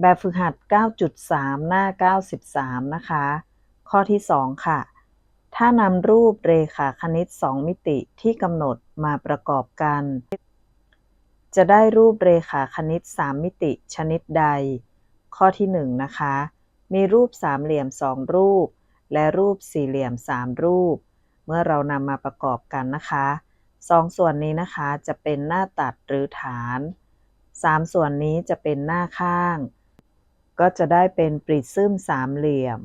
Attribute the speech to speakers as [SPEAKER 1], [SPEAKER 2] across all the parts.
[SPEAKER 1] แบบฝึกหัด 9.3 หน้า 93 นะคะ ข้อที่ 2 ค่ะ ถ้านำรูปเรขาคณิต 2 มิติที่กำหนดมาประกอบกัน จะได้รูปเรขาคณิต 3 มิติชนิดใด ข้อที่ 1 นะคะ มีรูปสามเหลี่ยม 2 รูป และรูปสี่เหลี่ยม 3 รูป เมื่อเรานำมาประกอบกันนะคะสองส่วนนี้นะคะจะเป็นหน้าตัดหรือฐาน3ส่วนนี้จะเป็นหน้าข้าง ก็จะได้เป็นปริซึมสามเหลี่ยม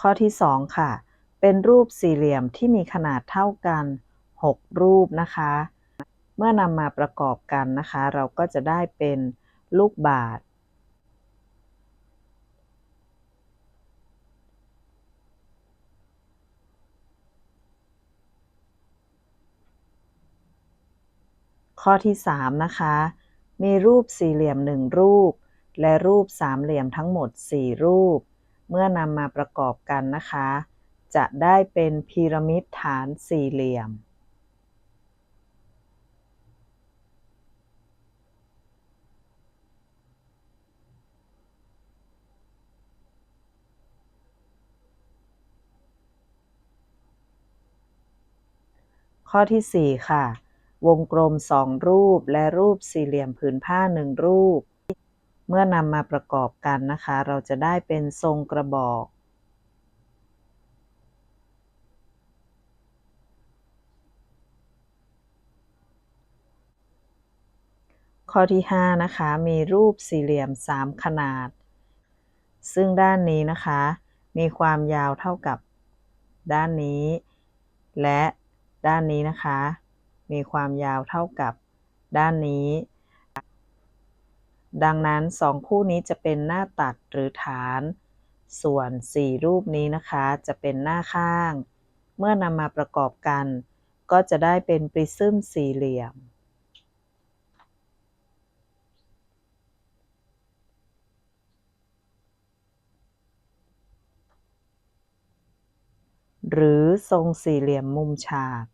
[SPEAKER 1] ข้อที่ 2 ค่ะ เป็นรูปสี่เหลี่ยมที่มีขนาดเท่ากัน 6 รูปนะคะ เมื่อนำมาประกอบกันนะคะ เราก็จะได้เป็นลูกบาศ ข้อที่3นะคะ มีรูปสี่เหลี่ยม1รูป และรูปสามเหลี่ยมทั้งหมด 4 รูป เมื่อนำมาประกอบกันนะคะ จะได้เป็นพีระมิดฐานสี่เหลี่ยม ข้อที่ 4 ค่ะ วงกลม2รูปและรูปสี่เหลี่ยมผืนผ้า1รูป เมื่อนำมาประกอบกันนะคะ เราจะได้เป็นทรงกระบอก ข้อที่ 5 นะคะ มีรูปสี่เหลี่ยม 3 ขนาด ซึ่งด้านนี้นะคะ มีความยาวเท่ากับด้านนี้ และด้านนี้นะคะ มีความยาวเท่ากับด้านนี้ ดังนั้น 2 คู่นี้จะเป็นหน้าตัดหรือฐาน ส่วน 4 รูปนี้นะคะจะเป็นหน้าข้าง เมื่อนำมาประกอบกัน ก็จะได้เป็นปริซึมสี่เหลี่ยมหรือทรงสี่เหลี่ยมมุมฉาก